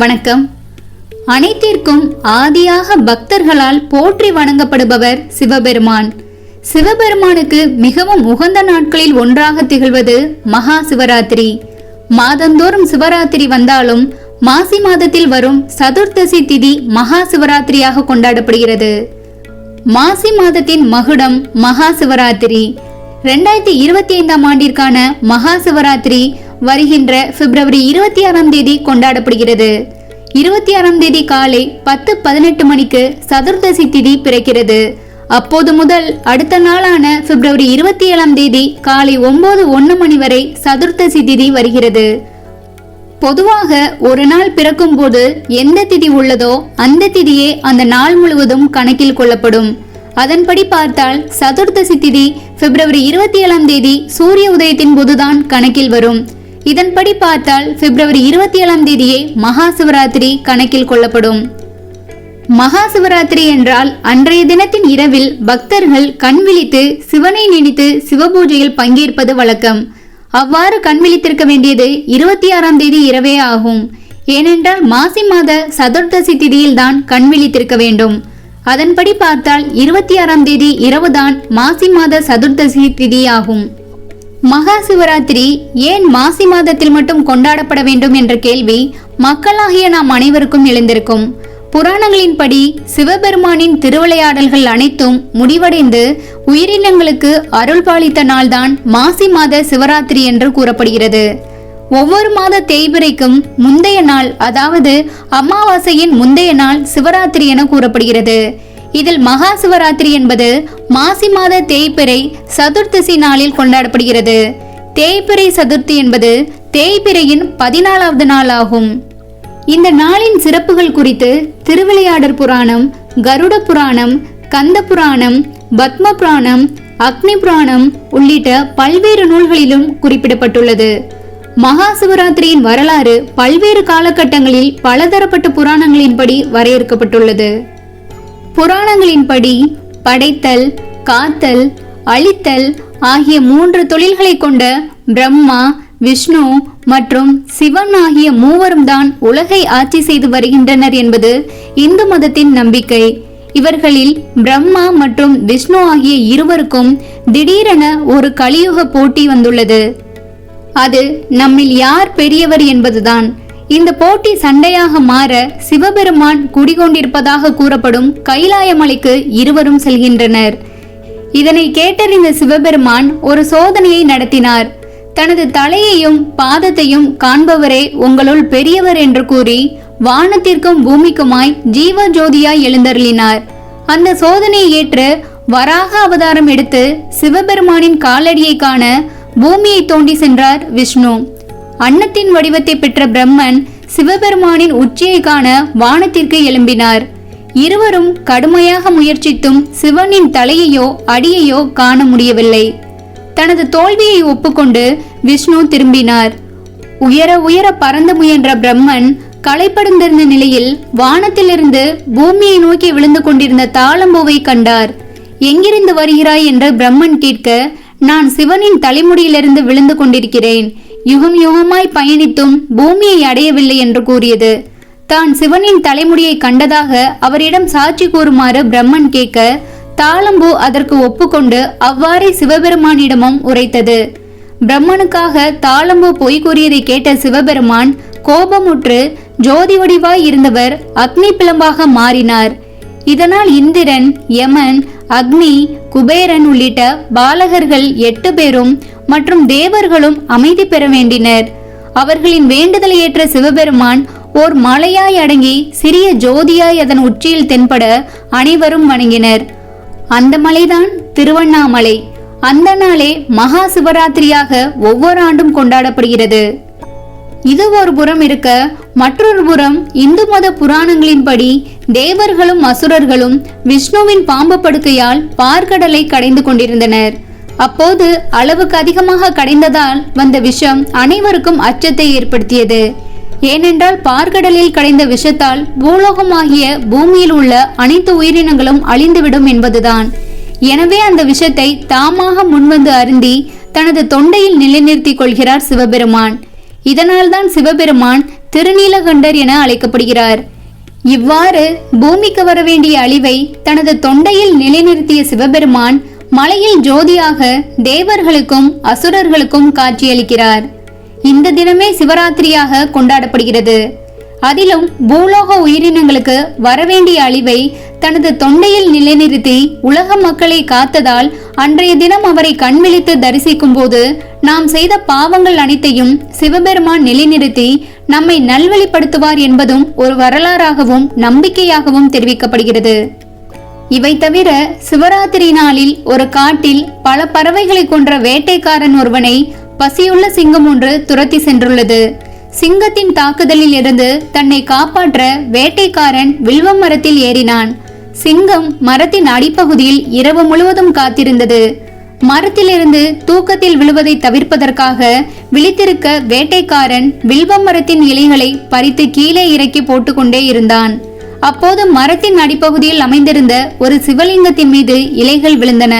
வணக்கம். அனைத்திற்கும் ஆதியாக பக்தர்களால் போற்றி வணங்கப்படுபவர் சிவபெருமான். சிவபெருமானுக்கு மிகவும் உகந்த நாட்களில் ஒன்றாக திகழ்வது மகா சிவராத்திரி. மாதந்தோறும் சிவராத்திரி வந்தாலும் மாசி மாதத்தில் வரும் சதுர்த்தசி திதி மகா சிவராத்திரியாக கொண்டாடப்படுகிறது. மாசி மாதத்தின் மகுடம் மகா சிவராத்திரி. ரெண்டாயிரத்தி இருபத்தி ஐந்தாம் ஆண்டிற்கான மகா சிவராத்திரி வருகின்ற பிப்ரவரி இருபத்தி ஆறாம் தேதி கொண்டாடப்படுகிறது. இருபத்தி ஆறாம் தேதி காலை பத்து பதினெட்டு மணிக்கு சதுர்தசி திதி பிறக்கிறது. அப்போது முதல் அடுத்த நாளான பிப்ரவரி இருபத்தி ஏழாம் தேதி காலை ஒன்பது ஒன்று மணி வரை சதுர்த்தசி திதி வருகிறது. பொதுவாக ஒரு நாள் பிறக்கும் போது எந்த திதி உள்ளதோ அந்த திதியே அந்த நாள் முழுவதும் கணக்கில் கொள்ளப்படும். அதன்படி பார்த்தால் சதுர்த்தசி திதி பிப்ரவரி இருபத்தி ஏழாம் தேதி சூரிய உதயத்தின் போதுதான் கணக்கில் வரும். இதன்படி பார்த்தால் பிப்ரவரி இருபத்தி ஏழாம் தேதியே மகா சிவராத்திரி கணக்கில் கொள்ளப்படும். மகா சிவராத்திரி என்றால் அன்றைய தினத்தின் இரவில் பக்தர்கள் கண் விழித்து சிவனை நினைத்து சிவபூஜையில் பங்கேற்பது வழக்கம். அவ்வாறு கண் விழித்திருக்க வேண்டியது இருபத்தி ஆறாம் தேதி இரவே ஆகும். ஏனென்றால் மாசி மாத சதுர்த்தசி திதியில்தான் கண் விழித்திருக்க வேண்டும். அதன்படி பார்த்தால் இருபத்தி ஆறாம் தேதி இரவுதான் மாசி மாத சதுர்த்தசி திதியாகும். ஆகும் மகா சிவராத்திரி ஏன் மாசி மாதத்தில் மட்டும் கொண்டாடப்பட வேண்டும் என்ற கேள்வி மக்களாகிய நாம் அனைவருக்கும் எழுந்திருக்கும். புராணங்களின்படி சிவபெருமானின் திருவிளையாடல்கள் அனைத்தும் முடிவடைந்து உயிரினங்களுக்கு அருள் பாலித்த நாள்தான் மாசி மாத சிவராத்திரி என்று கூறப்படுகிறது. ஒவ்வொரு மாத தேய்பிரைக்கும் முந்தைய நாள் அதாவது அமாவாசையின் முந்தைய நாள் சிவராத்திரி என கூறப்படுகிறது. இதில் மகா சிவராத்திரி என்பது மாசி மாத தேய்பிறை சதுர்த்தசி நாளில் கொண்டாடப்படுகிறது. தேய்பிறை சதுர்த்தி என்பது தேய்பிறையின் பதினாலாவது நாள் ஆகும் இந்த நாளின் சிறப்புகள் குறித்து திருவிளையாடற் புராணம் கருட புராணம் கந்த புராணம் பத்ம புராணம் அக்னி புராணம் உள்ளிட்ட பல்வேறு நூல்களிலும் குறிப்பிடப்பட்டுள்ளது. மகா சிவராத்திரியின் வரலாறு பல்வேறு காலகட்டங்களில் பலதரப்பட்ட புராணங்களின்படி வரையறுக்கப்பட்டுள்ளது. புராணங்களின்படி படைத்தல் காத்தல் அழித்தல் ஆகிய மூன்று தொழில்களை கொண்ட பிரம்மா விஷ்ணு மற்றும் சிவன் ஆகிய மூவரும் தான் உலகை ஆட்சி செய்து வருகின்றனர் என்பது இந்து மதத்தின் நம்பிக்கை. இவர்களில் பிரம்மா மற்றும் விஷ்ணு ஆகிய இருவருக்கும் திடீரென ஒரு கலியுக போட்டி வந்துள்ளது. அது நம்மில் யார் பெரியவர் என்பதுதான். இந்த போட்டி சண்டையாக மாற சிவபெருமான் குடிகொண்டிருப்பதாக கூறப்படும் கைலாயமலைக்கு இருவரும் செல்கின்றனர். இதனை கேட்டறிந்த சிவபெருமான் ஒரு சோதனையை நடத்தினார். தனது தலையையும் பாதத்தையும் காண்பவரே உங்களுள் பெரியவர் என்று கூறி வானத்திற்கும் பூமிக்குமாய் ஜீவ ஜோதியாய் எழுந்தருளினார். அந்த சோதனையை ஏற்று வராக அவதாரம் எடுத்து சிவபெருமானின் காலடியை காண பூமியை தோண்டி சென்றார் விஷ்ணு. அன்னத்தின் வடிவத்தை பெற்ற பிரம்மன் சிவபெருமானின் உச்சியை காண வானத்திற்கு எழும்பினார். இருவரும் கடுமையாக முயற்சித்தும் சிவனின் தலையையோ அடியையோ காண முடியவில்லை. தனது தோல்வியை ஒப்புக்கொண்டு விஷ்ணு திரும்பினார். உயர உயர பறந்து முயன்ற பிரம்மன் களைப்படைந்திருந்த நிலையில் வானத்திலிருந்து பூமியை நோக்கி விழுந்து கொண்டிருந்த தாளம்பூவை கண்டார். எங்கிருந்து வருகிறாய்? என்று பிரம்மன் கேட்க நான் சிவனின் தலைமுடியிலிருந்து விழுந்து கொண்டிருக்கிறேன். யுகம் யுகமாய் பயணித்தும் பூமியை அடையவில்லை என்று கூறியது. தான் சிவனின் தலைமுடியை கண்டதாக அவரிடம் சாட்சி கூறுமாறு பிரம்மன் கேட்க தாளம்பூ அதற்கு ஒப்புக்கொண்டு அவ்வாறே சிவபெருமானிடமும் உரைத்தது. பிரம்மனுக்காக தாளம்பூ பொய் கூறியதை கேட்ட சிவபெருமான் கோபமுற்று ஜோதி வடிவாய் இருந்தவர் அக்னி பிளம்பாக மாறினார். இதனால் இந்திரன் யமன் அக்னி குபேரன் உள்ளிட்ட பாலகர்கள் எட்டு பேரும் மற்றும் தேவர்களும் அமைதி பெற வேண்டினர். அவர்களின் வேண்டுதலை ஏற்ற சிவபெருமான் ஓர் மலையாய் அடங்கி சிறிய ஜோதியாய் அதன் உச்சியில் தென்பட அனைவரும் வணங்கினர். அந்த மலைதான் திருவண்ணாமலை. அந்த நாளே மகா சிவராத்திரியாக ஒவ்வொரு ஆண்டும் கொண்டாடப்படுகிறது. இது ஒரு புறம் இருக்க மற்றொரு புறம் இந்து மத புராணங்களின்படி தேவர்களும் அசுரர்களும் விஷ்ணுவின் பாம்பு படுக்கையால் பார்க்கடலை கடைந்து கொண்டிருந்தனர். அப்போது அளவுக்கு அதிகமாக கடைந்ததால் வந்த விஷம் அனைவருக்கும் அச்சத்தை ஏற்படுத்தியது. ஏனென்றால் பார்க்கடலில் கடைந்த விஷத்தால் பூலோகமாகிய பூமியில் உள்ள அனைத்து உயிரினங்களும் அழிந்துவிடும் என்பதுதான். எனவே அந்த விஷத்தை தாமாக முன்வந்து அருந்தி தனது தொண்டையில் நிலைநிறுத்திக் கொள்கிறார் சிவபெருமான். இதனால்தான் சிவபெருமான் திருநீலகண்டர் என அழைக்கப்படுகிறார். இவ்வாறு பூமிக்கு வர வேண்டிய அழிவை தனது தொண்டையில் நிலைநிறுத்திய சிவபெருமான் மலையில் ஜோதியாக தேவர்களுக்கும் அசுரர்களுக்கும் காட்சியளிக்கிறார். இந்த தினமே சிவராத்திரியாக கொண்டாடப்படுகிறது. அதிலும் பூலோக உயிரினங்களுக்கு வரவேண்டிய அழிவை தனது தொண்டையில் நிலைநிறுத்தி உலக மக்களை காத்ததால் அன்றைய தினம் அவரை கண்விழித்து தரிசிக்கும் போது நாம் செய்த பாவங்கள் அனைத்தையும் சிவபெருமான் நிலைநிறுத்தி நம்மை நல்வழிப்படுத்துவார் என்பதும் ஒரு வரலாறாகவும் நம்பிக்கையாகவும் தெரிவிக்கப்படுகிறது. இவை தவிர சிவராத்திரி நாளில் ஒரு காட்டில் பல பறவைகளை கொன்ற வேட்டைக்காரன் ஒருவனை பசியுள்ள சிங்கம் ஒன்று துரத்தி சென்றுள்ளது. சிங்கத்தின் தாக்குதலில் இருந்து தன்னை காப்பாற்ற வேட்டைக்காரன் வில்வ மரத்தில் ஏறினான். சிங்கம் மரத்தின் அடிப்பகுதியில் இரவு முழுவதும் காத்திருந்தது. மரத்திலிருந்து தூக்கத்தில் விழுவதை தவிர்ப்பதற்காக விழித்திருக்க வேட்டைக்காரன் வில்வ மரத்தின் இலைகளை பறித்து கீழே இறக்கி போட்டுக்கொண்டே இருந்தான். அப்போது மரத்தின் அடிப்பகுதியில் அமைந்திருந்த ஒரு சிவலிங்கத்தின் மீது இலைகள் விழுந்தன.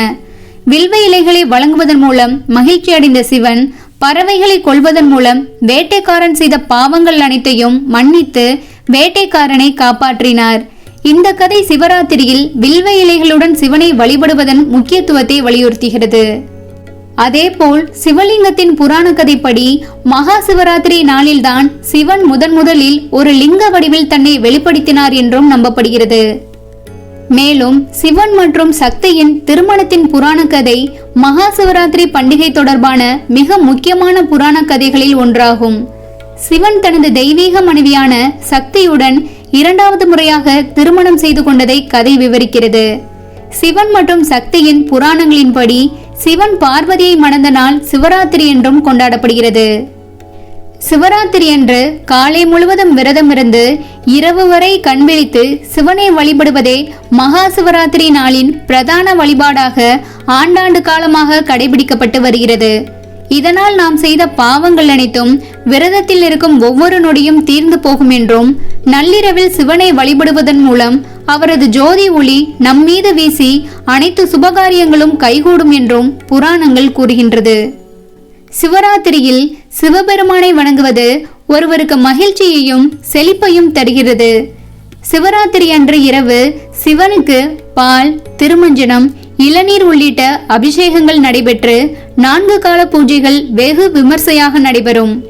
வில்வ இலைகளை வழங்குவதன் மூலம் மகிழ்ச்சி அடைந்த சிவன் பறவைகளை கொள்வதன் மூலம் வேட்டைக்காரன் செய்த பாவங்கள் அனைத்தையும் மன்னித்து வேட்டைக்காரனை காப்பாற்றினார். இந்த கதை சிவராத்திரியில் வில்வ இலைகளுடன் சிவனை வழிபடுவதன் முக்கியத்துவத்தை வலியுறுத்துகிறது. அதேபோல் சிவலிங்கத்தின் புராண கதைப்படி மகா சிவராத்திரி நாளில்தான் சிவன் முதன் முதலில் ஒரு லிங்க வடிவில் தன்னை வெளிப்படுத்தினார் என்றும் நம்பப்படுகிறது. மேலும் சிவன் மற்றும் சக்தியின் திருமணத்தின் புராண கதை மகா சிவராத்திரி பண்டிகை தொடர்பான மிக முக்கியமான புராண கதைகளில் ஒன்றாகும். சிவன் தனது தெய்வீக மனைவியான சக்தியுடன் இரண்டாவது முறையாக திருமணம் செய்து கொண்டதை கதை விவரிக்கிறது. சிவன் மற்றும் சக்தியின் புராணங்களின்படி சிவன் பார்வதியை மணந்த நாள் சிவராத்திரி என்றும் கொண்டாடப்படுகிறது. சிவராத்திரி அன்று காலை முழுவதும் விரதமிருந்து இரவு வரை கண் விழித்து சிவனை வழிபடுவதே மகா சிவராத்திரி நாளின் பிரதான வழிபாடாக ஆண்டாண்டு காலமாக கடைபிடிக்கப்பட்டு வருகிறது. இதனால் நாம் செய்த பாவங்கள் அனைத்தும் விரதத்தில் இருக்கும் ஒவ்வொரு நொடியும் தீர்ந்து போகும் என்றும் நள்ளிரவில் சிவனை வழிபடுவதன் மூலம் அவரது ஜோதி ஒளி நம்மீது வீசி அனைத்து சுபகாரியங்களும் கைகூடும் என்றும் புராணங்கள் கூறுகின்றது. சிவராத்திரியில் சிவபெருமானை வணங்குவது ஒருவருக்கு மகிழ்ச்சியையும் செழிப்பையும் தருகிறது. சிவராத்திரி அன்று இரவு சிவனுக்கு பால் திருமஞ்சனம் இளநீர் உள்ளிட்ட அபிஷேகங்கள் நடைபெற்று நான்கு கால பூஜைகள் வெகு விமர்சையாக நடைபெறும்.